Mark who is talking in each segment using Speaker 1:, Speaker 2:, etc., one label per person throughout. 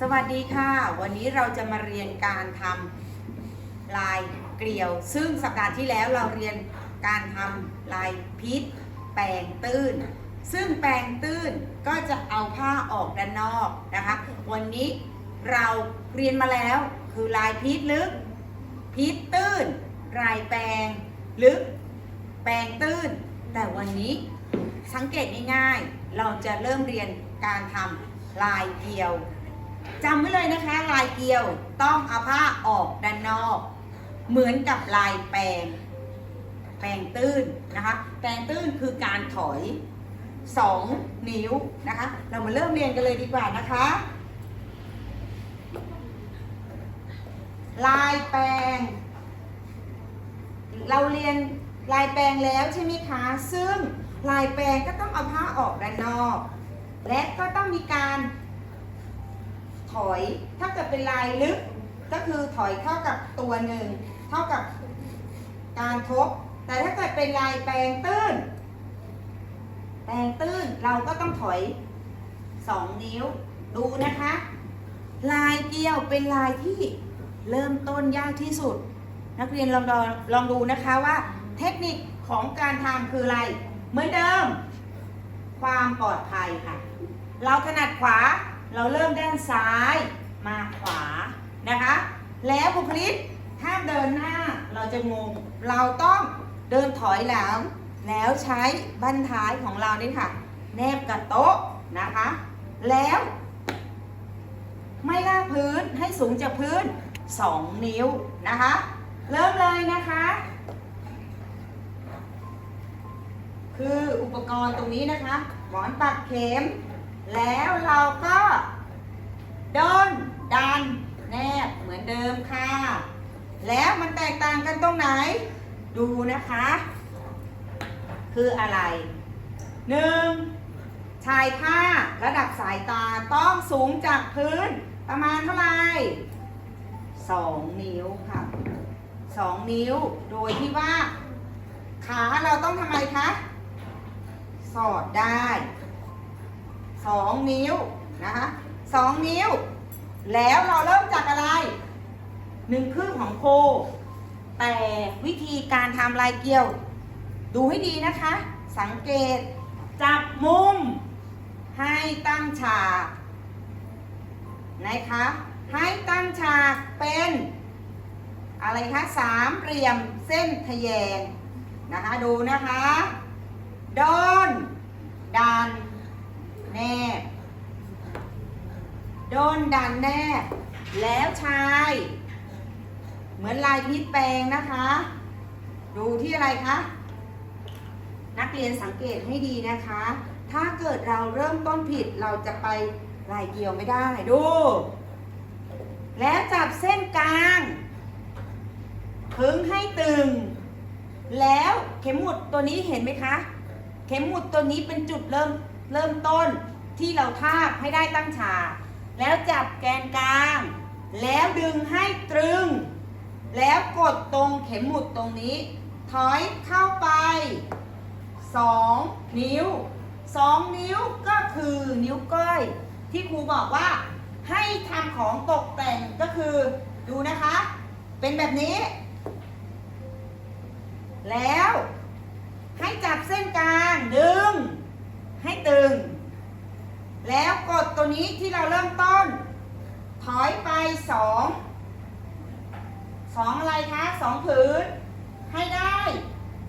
Speaker 1: สวัสดีค่ะ วันนี้เราจะมาเรียนการทำลายเกลียว ซึ่งสัปดาห์ที่แล้วเราเรียนการทำลายพิษ แปลงตื้น ซึ่งแปลงตื้นก็จะเอาผ้าออกด้านนอกนะคะ วันนี้เราเรียนมาแล้วคือลายพิษลึก พิษตื้น ลายแปลงลึก แปลงตื้น แต่วันนี้สังเกตง่ายๆ เราจะเริ่มเรียนการทำลายเกลียว จำไว้เลยนะคะลายเกลียวต้องเอาผ้าออกด้านนอก เหมือนกับลายแปลง แปลงตื้นนะคะ แปลงตื้นคือการถอย 2 นิ้วนะคะ เรามาเริ่มเรียนกันเลยดีกว่านะคะ ลายแปลง เราเรียนลายแปลงแล้วใช่ไหมคะ ซึ่งลายแปลงก็ต้องเอาผ้าออกด้านนอก และก็ต้องมีการ ถอย ถ้าเกิดเป็นลายลึกก็คือถอยเท่ากับตัวหนึ่งเท่ากับการทบ แต่ถ้าเกิดเป็นลายแปลงตื้น แปลงตื้นเราก็ต้องถอย2นิ้ว ดูนะคะ ลายเกี่ยวเป็นลายที่เริ่มต้นยากที่สุด นักเรียนลองลองลองดูนะคะว่าเทคนิคของการทำคืออะไร เหมือนเดิม ความปลอดภัยค่ะ เราถนัดขวา เราเริ่มด้านซ้ายมาขวานะคะ แล้วบุคลิกถ้าเดินหน้าเราจะงง เราต้องเดินถอยหลังแล้วใช้บั้นท้ายของเรานี่ค่ะ แนบกับโต๊ะนะคะ แล้ว ไม่ลากพื้นให้สูงจากพื้น 2 นิ้วนะคะ เริ่มเลยนะคะ คืออุปกรณ์ตรงนี้นะคะ หมอนปักเข็ม แล้วเราก็ดนดัน แนบเหมือนเดิมค่ะ แล้วมันแตกต่างกันตรงไหน ดูนะคะ คืออะไรหนึ่งชายผ้าระดับสายตาต้องสูงจากพื้นประมาณเท่าไหร่สองนิ้วค่ะสองนิ้ว โดยที่ว่า ขาเราต้องทำไมคะ สอดได้ สองนิ้วนะคะสองนิ้ว แล้วเราเริ่มจากอะไรหนึ่งครึ่งของโค แต่วิธีการทำลายเกลียว ดูให้ดีนะคะ สังเกต จับมุม ให้ตั้งฉากนะคะ ให้ตั้งฉากเป็น อะไรคะสามเหลี่ยมเส้นทะแยงนะคะ ดูนะคะดอนดัน แนบ โดนดันแนบ แล้วชาย เหมือนลายพิษแปลงนะคะ ดูที่อะไรคะ นักเรียนสังเกตให้ดีนะคะ ถ้าเกิดเราเริ่มต้นผิดเราจะไปลายเกี่ยวไม่ได้ ดู แล้วจับเส้นกลางพึงให้ตึง แล้วเข็มหมุดตัวนี้เห็นไหมคะ เข็มหมุดตัวนี้เป็นจุดเริ่ม เริ่มต้นที่เราทาบให้ได้ตั้งฉากแล้วจับแกนกลาง แล้วดึงให้ตรึง แล้วกดตรงเข็มหมุดตรงนี้ ถอยเข้าไป 2 นิ้ว 2 นิ้วก็คือนิ้วก้อย ที่ครูบอกว่า ให้ทำของตกแต่งก็คือดูนะคะ เป็นแบบนี้ แล้วให้จับเส้นกลางดึง ให้ตึง แล้วกดตัวนี้ที่เราเริ่มต้น ถอยไปสองสองอะไรคะสองผืน ให้ได้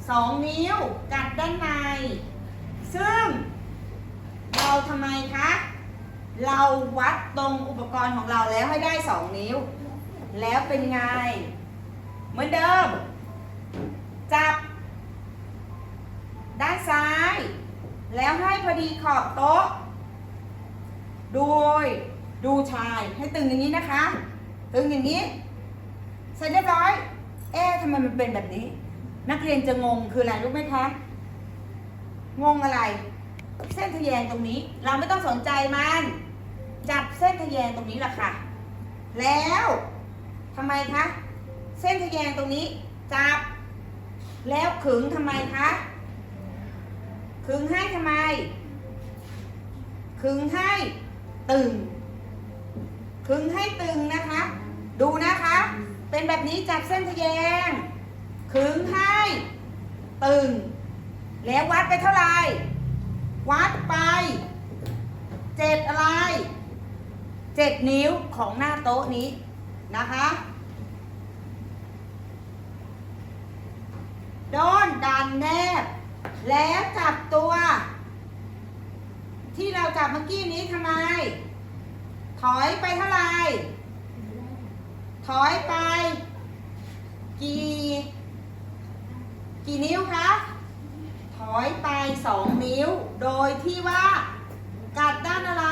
Speaker 1: สองนิ้วกัดด้านใน ซึ่ง เราทำไมคะ เราวัดตรงอุปกรณ์ของเราแล้วให้ได้สองนิ้ว แล้วเป็นไง เหมือนเดิม จับ ด้านซ้าย แล้วให้พอดีขอบโต๊ะ โดยดูชายให้ตึงอย่างนี้นะคะ ตึงอย่างนี้เสร็จเรียบร้อย เอ๊ะทำไมมันเป็นแบบนี้ นักเรียนจะงงคืออะไรรู้ไหมคะ งงอะไร เส้นทะแยงตรงนี้ เราไม่ต้องสนใจมัน จับเส้นทะแยงตรงนี้แหละค่ะ แล้วทำไมคะ เส้นทะแยงตรงนี้ จับ แล้วขึงทำไมคะ ขึงให้ทำไม ขึงให้ตึง ขึงให้ตึงนะคะ ดูนะคะ เป็นแบบนี้จับเส้นทะแยง ขึงให้ตึง แล้ววัดไปเท่าไหร่ วัดไปเจ็ดอะไรเจ็ดนิ้วของหน้าโต๊ะนี้นะคะโดนดันแนบ แล้วจับตัว ที่เราจับเมื่อกี้นี้ทำไม ถอยไปเท่าไหร่ ถอยไป กี่ กี่นิ้วคะถอยไปสองนิ้ว โดยที่ว่า กัดด้านอะไร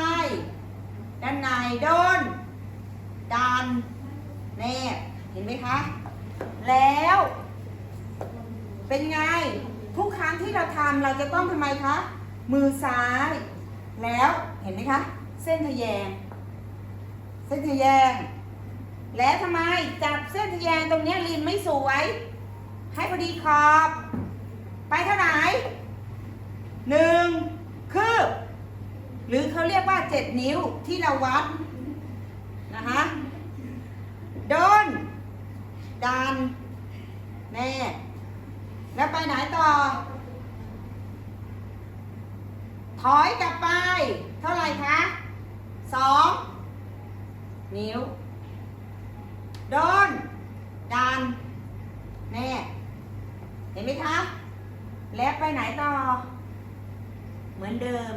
Speaker 1: ด้านในโดนดันแนบเห็นไหมคะ แล้ว เป็นไง ทุกครั้งที่เราทำเราจะต้องทำไมคะ มือซ้าย แล้วเห็นไหมคะ เส้นทะแยง เส้นทะแยง แล้วทำไมจับเส้นทะแยงตรงนี้ริมไม่สวย ให้พอดีขอบ ไปเท่าไหร่หนึ่งคืบหรือเขาเรียกว่าเจ็ดนิ้วที่เราวัดนะคะโดนดันแน่ แล้วไปไหนต่อ ถอยกลับไป เท่าไหร่คะสองนิ้ว โดน ดัน แน่ เห็นไหมคะ แล้วไปไหนต่อ เหมือนเดิม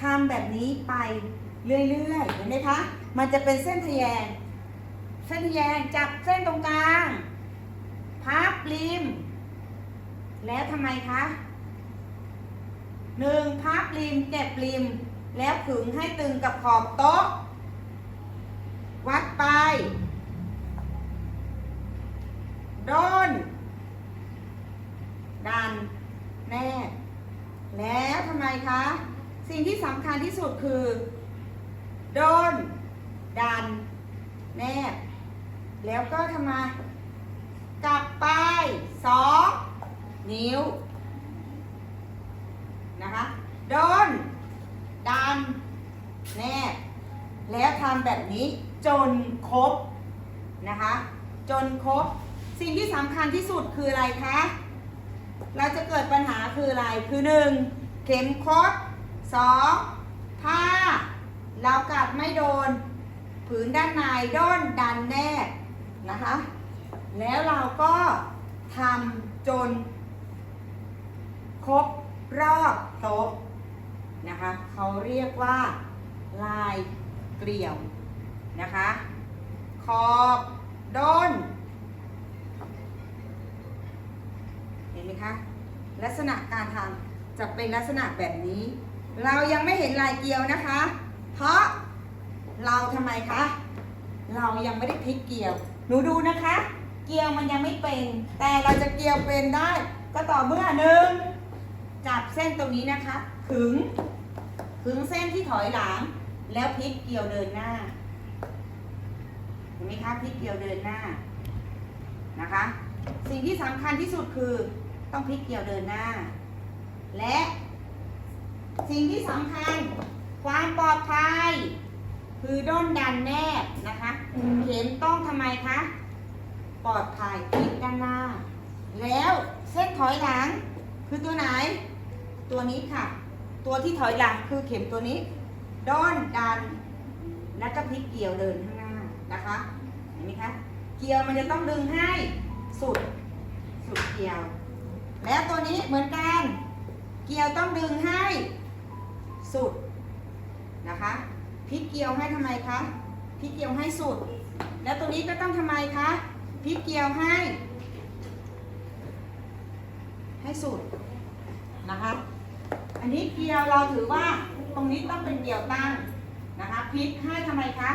Speaker 1: ทำแบบนี้ไปเรื่อยๆ เห็นไหมคะ มันจะเป็นเส้นทะแยง เส้นทะแยงจับเส้นตรงกลาง พับริม แล้วทำไมคะหนึ่งพับริมเก็บริม แล้วขึงให้ตึงกับขอบโต๊ะ วัดไปโดน ดัน แนบแล้วทำไมคะ สิ่งที่สำคัญที่สุดคือ โดน ดัน แนบ แล้วก็ทำไม กลับไปสอง นิ้ว นะคะโดนดัน แนบ แล้วทำแบบนี้จนครบนะคะ จนครบ สิ่งที่สำคัญที่สุดคืออะไรคะ เราจะเกิดปัญหาคืออะไร คือหนึ่งเข็มคดสองผ้าเรากัดไม่โดน ผืนด้านในด้นดันแนบนะคะ แล้วเราก็ทำจน ครบรอบ โต๊ะนะคะเขาเรียกว่าลายเกลียวนะคะขอบด้นเห็นไหมคะลักษณะการทำจะเป็นลักษณะแบบนี้ เรายังไม่เห็นลายเกลียวนะคะ เพราะเราทำไมคะเรายังไม่ได้พลิกเกลียว หนูดูนะคะ เกลียวมันยังไม่เป็น แต่เราจะเกลียวเป็นได้ ก็ต่อเมื่อหนึ่ง จับเส้นตรงนี้นะคะ ขึง ขึงเส้นที่ถอยหลัง แล้วพลิกเกลียวเดินหน้า เห็นไหมคะพลิกเกลียวเดินหน้า นะคะ สิ่งที่สำคัญที่สุดคือต้องพลิกเกลียวเดินหน้า และ สิ่งที่สำคัญความปลอดภัยคือด้นดันแนบนะคะเข็มต้องทำไมคะปลอดภัยพลิกด้านหน้า แล้วเส้นถอยหลังคือตัวไหน ตัวนี้ค่ะ ตัวที่ถอยหลังคือเข็มตัวนี้ ด้นดัน แล้วก็พลิกเกี่ยวเดินข้างหน้านะคะ เห็นไหมคะ เกี่ยวมันจะต้องดึงให้สุด สุดเกี่ยว แล้วตัวนี้เหมือนกัน เกี่ยวต้องดึงให้สุดนะคะพลิกเกี่ยวให้ทำไมคะพลิกเกี่ยวให้สุด แล้วตัวนี้ก็ต้องทำไมคะพลิกเกี่ยวให้ ให้สุดนะคะ อันนี้เกียวเราถือว่าตรงนี้ต้องเป็นเกียวตั้งนะคะพลิกให้ทำไมคะ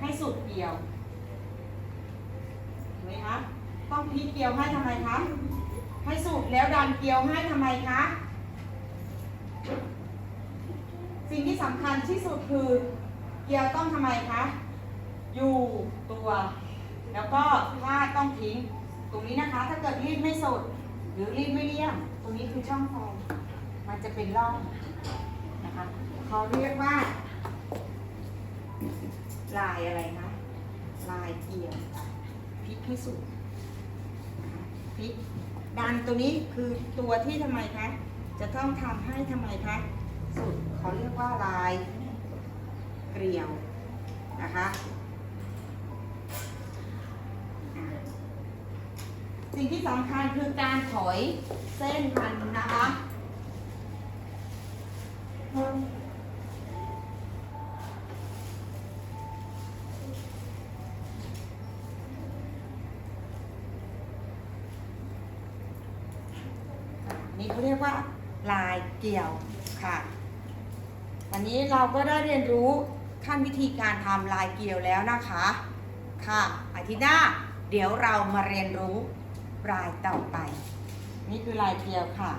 Speaker 1: ให้สุดเกียวเห็นไหมคะต้องพลิกเกียวให้ทำไมคะ ให้สุดแล้วดันเกียวให้ทำไมคะ สิ่งที่สำคัญที่สุดคือเกียวต้องทำไมคะ อยู่ตัว แล้วก็ผ้าต้องทิ้ง ตรงนี้นะคะ ถ้าเกิดรีดไม่สุด หรือรีดไม่เลี่ยม ตรงนี้คือช่องไฟ มันจะเป็นร่องนะคะเขาเรียกว่า ลายอะไรคะลายเกียวอะพลิกให้สุดนะคะพลิกดันตัวนี้คือตัวที่ทำไมคะจะต้องทำให้ทำไมคะสุดเขาเรียกว่าลายเกลียวนะคะสิ่งที่สำคัญคือการถอยเส้นมันนะคะ นี่เขาเรียกว่าลายเกี่ยวค่ะ วันนี้เราก็ได้เรียนรู้ขั้นวิธีการทำลายเกี่ยวแล้วนะคะ ค่ะอาทิตย์หน้าเดี๋ยวเรามาเรียนรู้ลายต่อไป นี่คือลายเกี่ยวค่ะ